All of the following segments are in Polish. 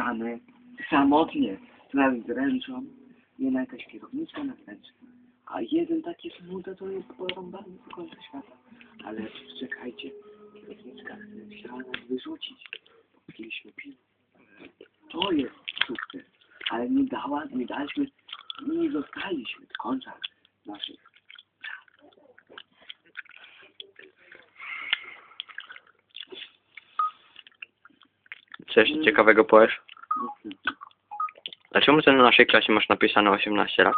zamykane, samotnie, nawet z ręczą, nie na jakaś kierowniczka na ręce. A jeden taki smutny to jest porąbany do końca świata. Ale czekajcie, kierowniczka chciała nas wyrzucić. Piliśmy piwo. To jest sukces. Ale nie dała, nie daliśmy, nie zostaliśmy do końca naszych. Coś ciekawego powiesz? Dlaczego ty na naszej klasie masz napisane 18 lat?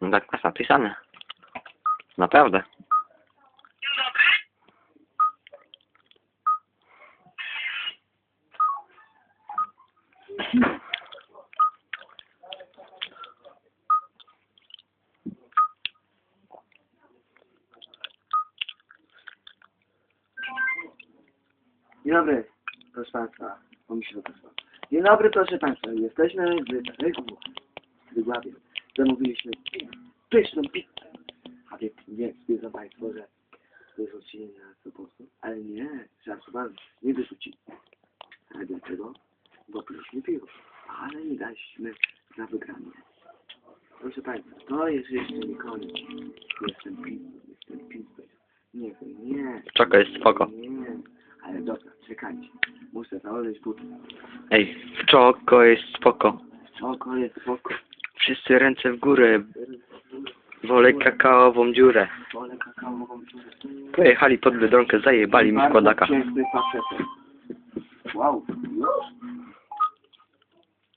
No tak masz napisane. Naprawdę. Dzień dobry, proszę Państwa. To posłało. Dzień dobry, proszę Państwa. Jesteśmy w Regu, w Wygławie. Zamówiliśmy pyszną pizzę. A wie, wie, wiedzą Państwo, że wyrzucili nas po prostu. Ale nie, żartowałem, nie wyrzucili. Ale dlaczego? Bo piliśmy piwo. Ale nie daliśmy na wygranie. Proszę Państwa, to jest jeszcze nie koniec. Jestem pizzą, jestem pizzą. Nie, nie. Jest spoko. Nie, ale dobra, czekajcie. Muszę założyć buty. Ej, czoko jest spoko. Oko jest spoko. Wszyscy ręce w górę. Wolę kakaową dziurę. Wolę kakaową dziurę. Pojechali pod Biedronkę, zajebali mi składaka. piękny. Wow?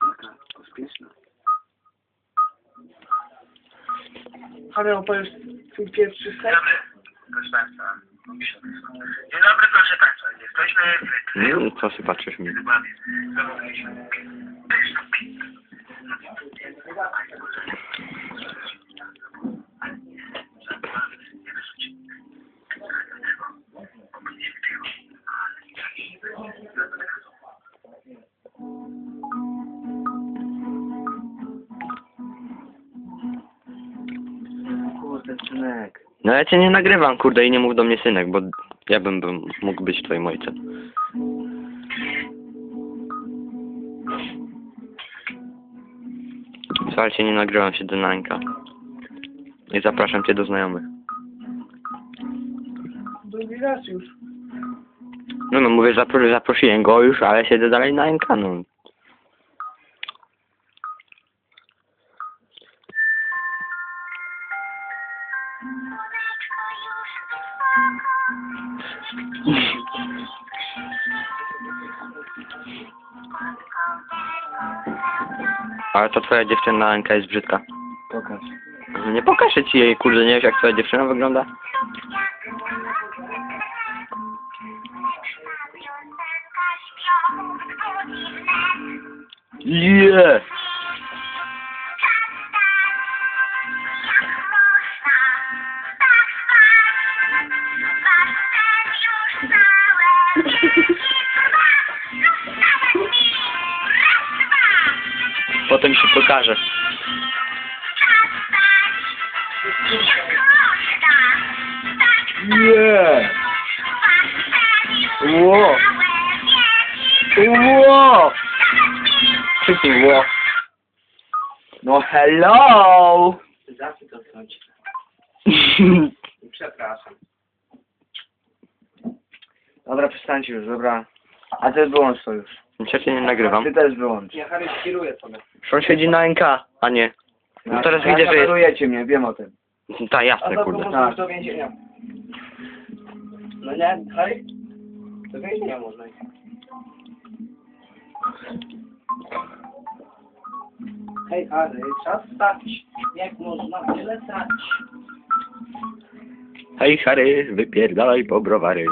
Jaka pospieszna. Ale opowiesz twój pierwszy seks? Dobry, proszę Państwa. Dzień dobry, proszę Państwa. Mm, co się patrzysz mi? Kurde, synek. No ja cię nie nagrywam, kurde, i nie mów do mnie synek, bo ja bym, bym mógł być twoim ojcem. Słuchajcie, nie nagrywam się do Nańka. I zapraszam cię do znajomych. Drugi raz już. No no, mówię, zapro zaprosiłem go już, ale siedzę dalej na Nańka, no. Ale to twoja dziewczyna Anka jest brzydka. Pokaż. No Nie pokażę ci jej, kurde, nie wiesz jak twoja dziewczyna wygląda? Yeah! Potem się pokażę. Nie! Ło! Ło! Krzyknij ło. No hello! Zacznij to coś. Przepraszam. Dobra, przestańcie już, dobra. A ty wyłącz to już. Niestety nie nagrywam. Ty też wyłącz. Ja Harry kieruję sobie. On siedzi na NK, a nie. No teraz widzę, że jest... Mnie, wiem o tym. Ta, A jasne, to kurde. można iść do więzienia. No nie, Harry? Do więzienia można iść. Hej Harry, czas stać. Jak można tyle tracić? Hej, Harry, wypierdalaj po browary.